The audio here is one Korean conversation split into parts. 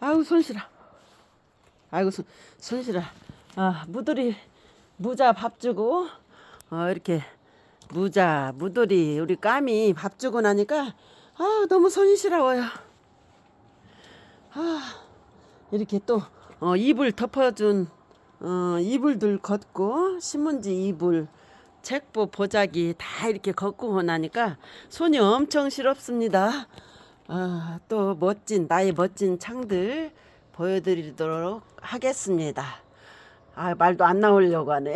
아우 손실아. 아이고 손, 손실아. 아 무돌이 무자 밥 주고 어 이렇게 무자 무돌이 우리 까미 밥 주고 나니까 아 너무 손이 시려워요. 아 이렇게 또 어, 이불 덮어준 어, 이불들 걷고 신문지 이불 책보 보자기 다 이렇게 걷고 나니까 손이 엄청 시렵습니다. 아, 또 멋진 나의 멋진 창들 보여드리도록 하겠습니다. 아 말도 안 나오려고 하네.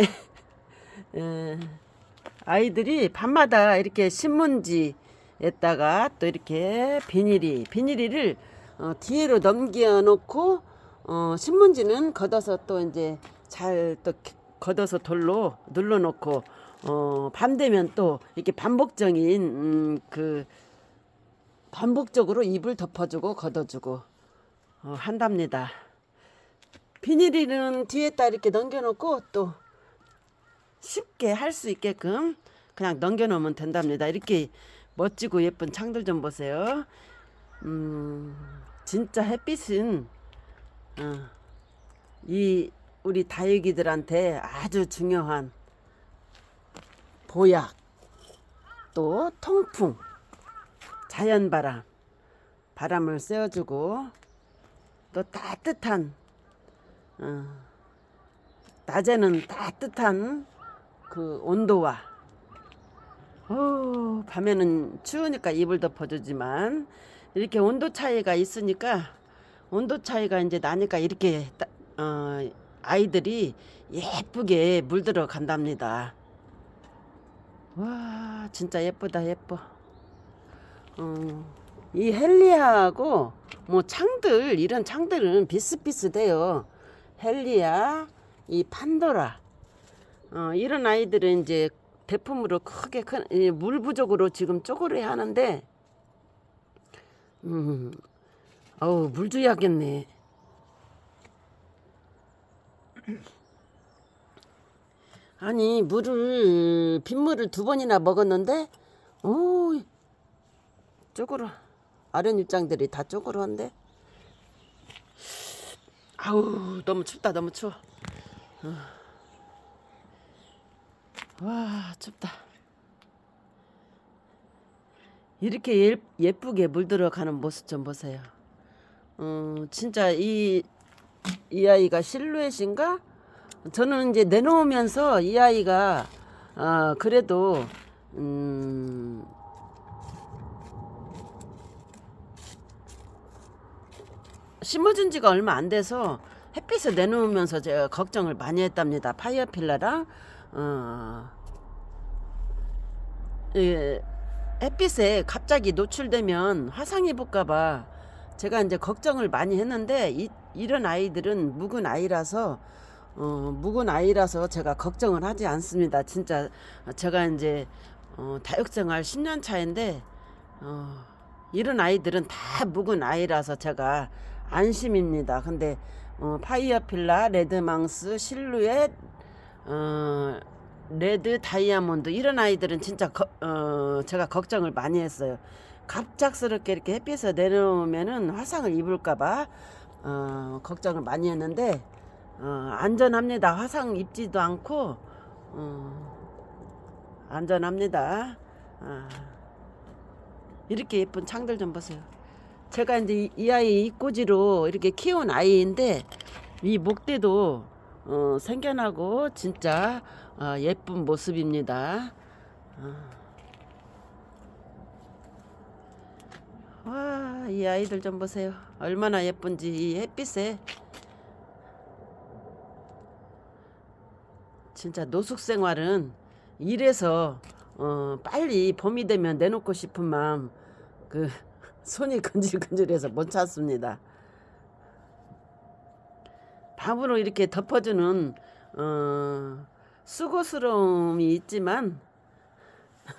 에, 아이들이 밤마다 이렇게 신문지에다가 또 이렇게 비닐이 비닐이를 어, 뒤로 넘겨 놓고 어, 신문지는 걷어서 또 이제 잘 또 걷어서 돌로 눌러 놓고 어, 밤 되면 또 이렇게 반복적인 음, 그 반복적으로 이불 덮어주고 걷어주고 어, 한답니다. 비닐이는 뒤에다 이렇게 넘겨놓고 또 쉽게 할 수 있게끔 그냥 넘겨놓으면 된답니다. 이렇게 멋지고 예쁜 창들 좀 보세요. 음, 진짜 햇빛은 어, 이 우리 다육이들한테 아주 중요한 보약 또 통풍 자연바람 바람을 쐬어주고 또 따뜻한 어, 낮에는 따뜻한 그 온도와 어, 밤에는 추우니까 이불 덮어주지만 이렇게 온도 차이가 있으니까 온도 차이가 이제 나니까 이렇게 따- 어, 아이들이 예쁘게 물들어 간답니다. 와 진짜 예쁘다 예뻐. 어, 이 헬리아하고 뭐 창들 이런 창들은 비슷비슷해요. 헬리아, 이 판도라 어, 이런 아이들은 이제 대품으로 크게 큰, 이물 부족으로 지금 쪼그려 하는데 음, 어우 물 줘야겠네. 아니 물을 빗물을 두 번이나 먹었는데 오 쪼그러 아랫입장들이 다 쪼그러한데. 아우 너무 춥다 너무 추워. 어. 와 춥다. 이렇게 예, 예쁘게 물들어가는 모습 좀 보세요. 어 진짜 이 이 아이가 실루엣인가? 저는 이제 내놓으면서 이 아이가 어 그래도 음 심어준 지가 얼마 안 돼서 햇빛에 내놓으면서 제가 걱정을 많이 했답니다. 파이어필라랑 어, 예, 햇빛에 갑자기 노출되면 화상 입을까봐 제가 이제 걱정을 많이 했는데 이, 이런 아이들은 묵은 아이라서 어, 묵은 아이라서 제가 걱정을 하지 않습니다. 진짜 제가 이제 어, 다육생활 10년 차인데 어, 이런 아이들은 다 묵은 아이라서 제가 안심입니다. 근데 어, 파이어필라, 레드망스, 실루엣, 어, 레드 다이아몬드 이런 아이들은 진짜 거, 어, 제가 걱정을 많이 했어요. 갑작스럽게 이렇게 햇빛에 내려오면은 화상을 입을까봐 어, 걱정을 많이 했는데 어, 안전합니다. 화상 입지도 않고 어, 안전합니다. 아, 이렇게 예쁜 창들 좀 보세요. 제가 이제 이, 이 아이 입꼬지로 이렇게 키운 아이인데 이 목대도 어, 생겨나고 진짜 어, 예쁜 모습입니다. 어. 와, 이 아이들 좀 보세요. 얼마나 예쁜지 이 햇빛에 진짜 노숙 생활은 이래서 어, 빨리 봄이 되면 내놓고 싶은 마음 그 손이 근질근질해서 못 찾습니다. 밥으로 이렇게 덮어주는 어, 수고스러움이 있지만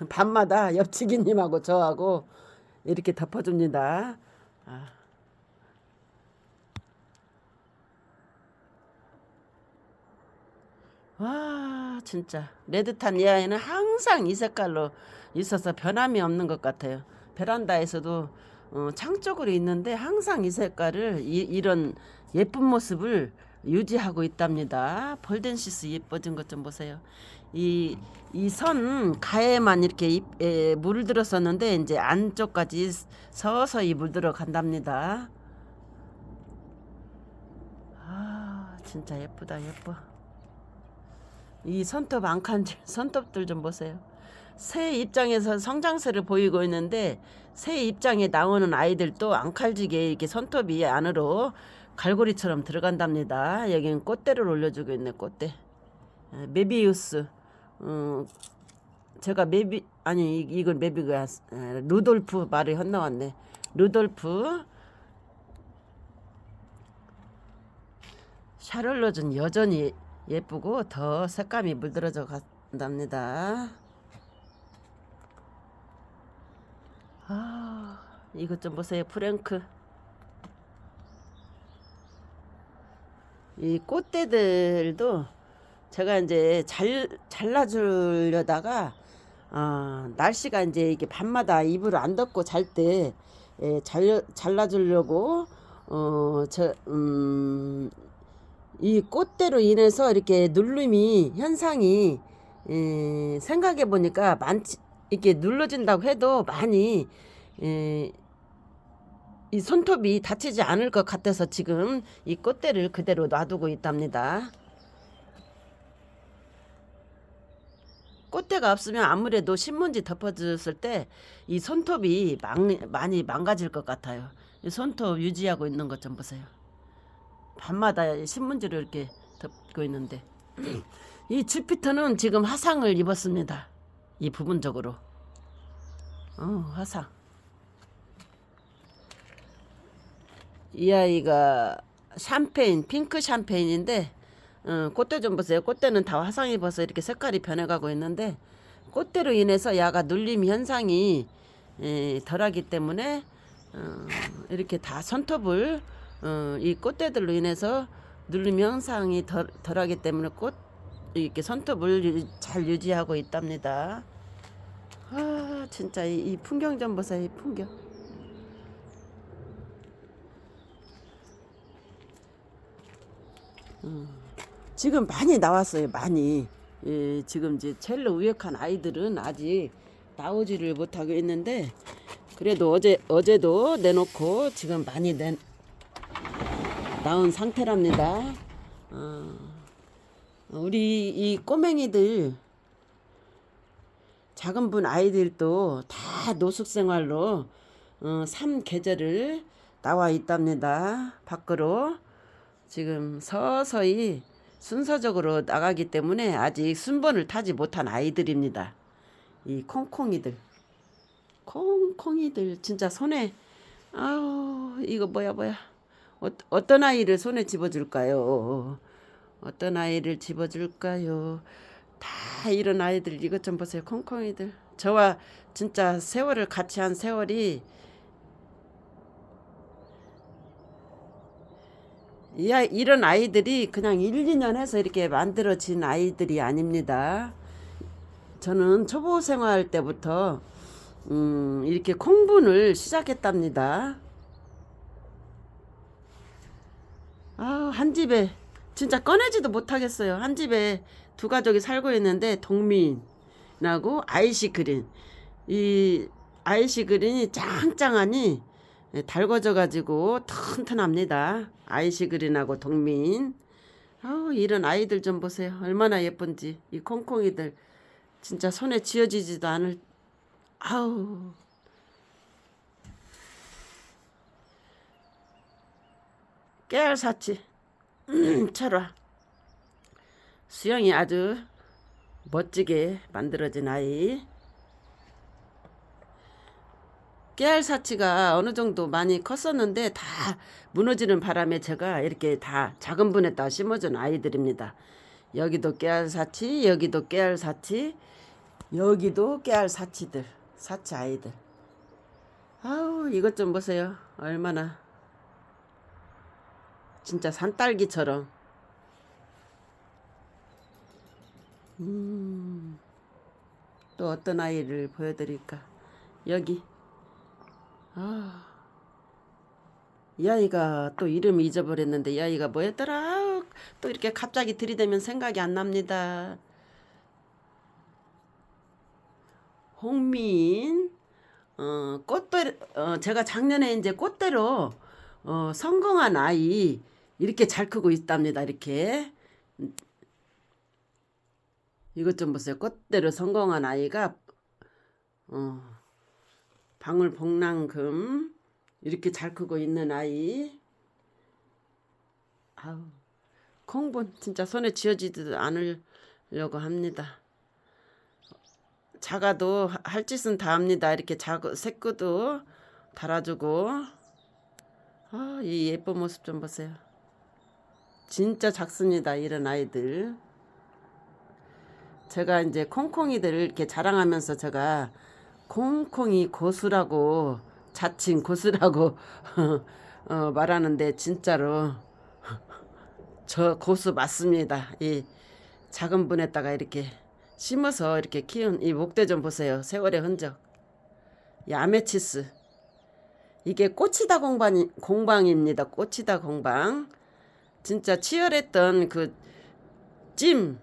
밤마다 옆치기님하고 저하고 이렇게 덮어줍니다. 아. 와 진짜 레드탄 이 아이는 항상 이 색깔로 있어서 변함이 없는 것 같아요. 베란다에서도 어, 창 쪽으로 있는데 항상 이 색깔을 이, 이런 예쁜 모습을 유지하고 있답니다. 폴덴시스 예뻐진 것 좀 보세요. 이 이 선 가에만 이렇게 잎, 에, 물을 들었었는데 이제 안쪽까지 서서히 물 들어간답니다. 아 진짜 예쁘다 예뻐. 이 손톱 안칸 손톱들 좀 보세요. 새 입장에서 성장세를 보이고 있는데 새 입장에 나오는 아이들도 앙칼지게 이렇게 손톱이 안으로 갈고리처럼 들어간답니다. 여기는 꽃대를 올려주고 있네 꽃대. 아, 메비우스. 어, 제가 메비 아니 이- 이건 메비가 아, 루돌프 말이 헛나왔네. 루돌프. 샤를롯은 여전히 예쁘고 더 색감이 물들어져 간답니다. 이것 좀 보세요. 프랭크. 이 꽃대들도 제가 이제 잘 잘라주려다가 어, 날씨가 이제 이게 밤마다 이불을 안 덮고 잘 때 예, 잘 잘라주려고 어 저 음 이 꽃대로 인해서 이렇게 눌림이 현상이 에, 생각해 보니까 많지 이렇게 눌러진다고 해도 많이 에, 이 손톱이 다치지 않을 것 같아서 지금 이 꽃대를 그대로 놔두고 있답니다. 꽃대가 없으면 아무래도 신문지 덮어줬을 때 이 손톱이 망, 많이 망가질 것 같아요. 이 손톱 유지하고 있는 것 좀 보세요. 밤마다 신문지를 이렇게 덮고 있는데 이 주피터는 지금 화상을 입었습니다. 이 부분적으로 어 화상 이 아이가 샴페인 핑크 샴페인인데 어, 꽃대 좀 보세요. 꽃대는 다 화상 입어서 이렇게 색깔이 변해가고 있는데 꽃대로 인해서 야가 눌림 현상이 에, 덜하기 때문에 어, 이렇게 다 손톱을 어, 이 꽃대들로 인해서 눌림 현상이 덜, 덜하기 때문에 꽃 이렇게 손톱을 유- 잘 유지하고 있답니다. 아 진짜 이, 이 풍경 좀 보세요. 이 풍경. 음, 지금 많이 나왔어요. 많이. 예, 지금 이제 첼로 우역한 아이들은 아직 나오지를 못하고 있는데 그래도 어제 어제도 내놓고 지금 많이 내, 나온 상태랍니다. 어, 우리 이 꼬맹이들 작은 분 아이들도 다 노숙 생활로 어, 삼 계절을 나와 있답니다. 밖으로 지금 서서히 순서적으로 나가기 때문에 아직 순번을 타지 못한 아이들입니다. 이 콩콩이들, 콩콩이들 진짜 손에 아우 이거 뭐야 뭐야 어, 어떤 아이를 손에 집어줄까요? 어떤 아이를 집어줄까요? 다 이런 아이들 이것 좀 보세요 콩콩이들 저와 진짜 세월을 같이 한 세월이 이 아이, 이런 아이들이 그냥 1, 2년 해서 이렇게 만들어진 아이들이 아닙니다. 저는 초보 생활 때부터 음, 이렇게 콩분을 시작했답니다. 아, 한 집에 진짜 꺼내지도 못하겠어요. 한 집에 두 가족이 살고 있는데 동민하고 아이시 그린. 이 아이시 그린이 짱짱하니 달궈져 가지고 튼튼합니다. 아이시 그린하고 동민. 아우, 이런 아이들 좀 보세요. 얼마나 예쁜지. 이 콩콩이들 진짜 손에 쥐어지지도 않을 아우. 깨알사치 철화 수영이 아주 멋지게 만들어진 아이 깨알 사치가 어느 정도 많이 컸었는데 다 무너지는 바람에 제가 이렇게 다 작은 분에다 심어준 아이들입니다 여기도 깨알 사치 여기도 깨알 사치 여기도 깨알 사치들 사치 아이들 아우 이것 좀 보세요 얼마나 진짜 산딸기처럼. 음, 또 어떤 아이를 보여드릴까? 여기. 아, 이 아이가 또 이름 잊어버렸는데 이 아이가 뭐였더라? 또 이렇게 갑자기 들이대면 생각이 안 납니다. 홍민 어 꽃대로 어 제가 작년에 이제 꽃대로 어 성공한 아이 이렇게 잘 크고 있답니다. 이렇게 이것 좀 보세요. 꽃대로 성공한 아이가 어 방울복랑금 이렇게 잘 크고 있는 아이. 아우 콩분 진짜 손에 쥐어지지도 않으려고 합니다. 작아도 하- 할 짓은 다 합니다. 이렇게 작은 새끼도 달아주고 아, 이 예쁜 모습 좀 보세요. 진짜 작습니다. 이런 아이들. 제가 이제 콩콩이들 이렇게 자랑하면서 제가 콩콩이 고수라고 자칭 고수라고 어, 말하는데 진짜로 저 고수 맞습니다. 이 작은 분에다가 이렇게 심어서 이렇게 키운 이 목대 좀 보세요. 세월의 흔적. 이 아메치스. 이게 꽃이다 공방 공방입니다. 꽃이다 공방. 진짜 치열했던 그 찜,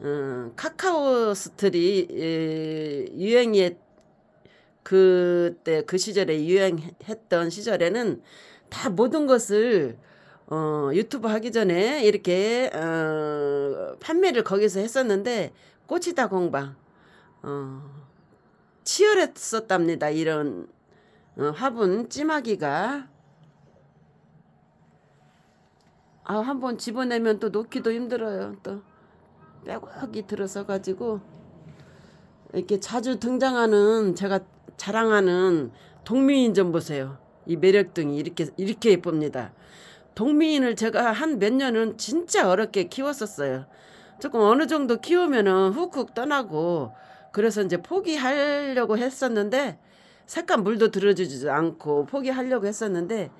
어, 카카오 스트리 에, 유행이 그때 그 시절에 유행했던 시절에는 다 모든 것을 어, 유튜브 하기 전에 이렇게 어, 판매를 거기서 했었는데 꽃이다 공방 어, 치열했었답니다. 이런 어, 화분 찜하기가 아, 한번 집어내면 또 놓기도 힘들어요. 또 빼곡이 들어서 가지고 이렇게 자주 등장하는 제가 자랑하는 동미인 좀 보세요. 이 매력등이 이렇게 이렇게 예쁩니다. 동미인을 제가 한 몇 년은 진짜 어렵게 키웠었어요. 조금 어느 정도 키우면은 훅훅 떠나고 그래서 이제 포기하려고 했었는데 색감 물도 들어주지 않고 포기하려고 했었는데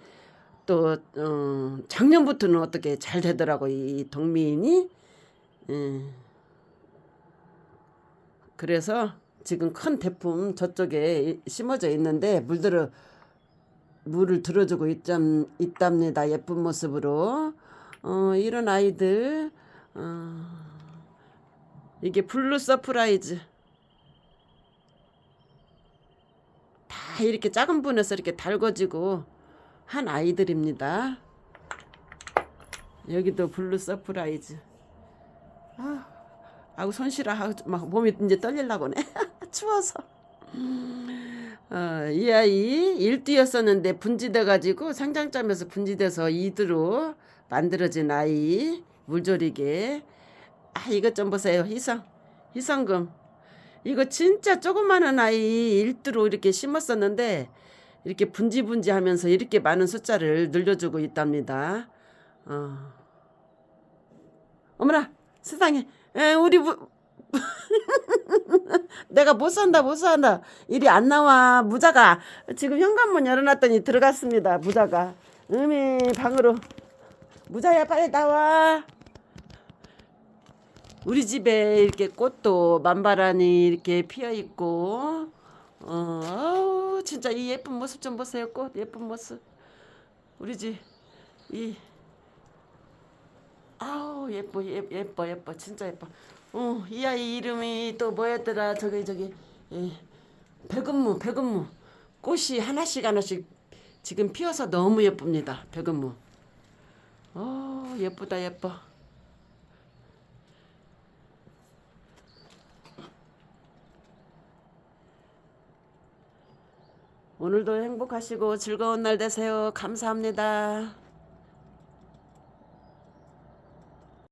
또 어, 작년부터는 어떻게 잘 되더라고 이 동미인이 예. 그래서 지금 큰 대품 저쪽에 심어져 있는데 물들어 물을 들어주고 있담, 있답니다 예쁜 모습으로 어, 이런 아이들 어, 이게 블루 서프라이즈 다 이렇게 작은 분에서 이렇게 달궈지고 한 아이들입니다. 여기도 블루 서프라이즈. 아, 아우 손실아, 막 몸이 이제 떨릴라고네. 추워서. 어, 이 아이 일띠였었는데 분지돼 가지고 상장점에서 분지돼서 이드로 만들어진 아이 물조리개. 아 이것 좀 보세요. 희성, 희성금. 이거 진짜 조그마한 아이 일두로 이렇게 심었었는데 이렇게 분지분지 하면서 이렇게 많은 숫자를 늘려주고 있답니다. 어. 어머나 세상에 에, 우리 무... 내가 못 산다 못 산다. 일이 안 나와. 무자가. 지금 현관문 열어놨더니 들어갔습니다 무자가. 음이 방으로. 무자야 빨리 나와. 우리 집에 이렇게 꽃도 만바라니 이렇게 피어 있고. 어 아우, 진짜 이 예쁜 모습 좀 보세요 꽃. 예쁜 모습. 우리 집 이. 아우 예뻐 예, 예뻐 예뻐. 진짜 예뻐 어 이 아이 이름이 또 뭐였더라 저기 저기 예. 백은무 백은무 꽃이 하나씩 하나씩 지금 피어서 너무 예쁩니다 백은무 어 예쁘다 예뻐 오늘도 행복하시고 즐거운 날 되세요 감사합니다.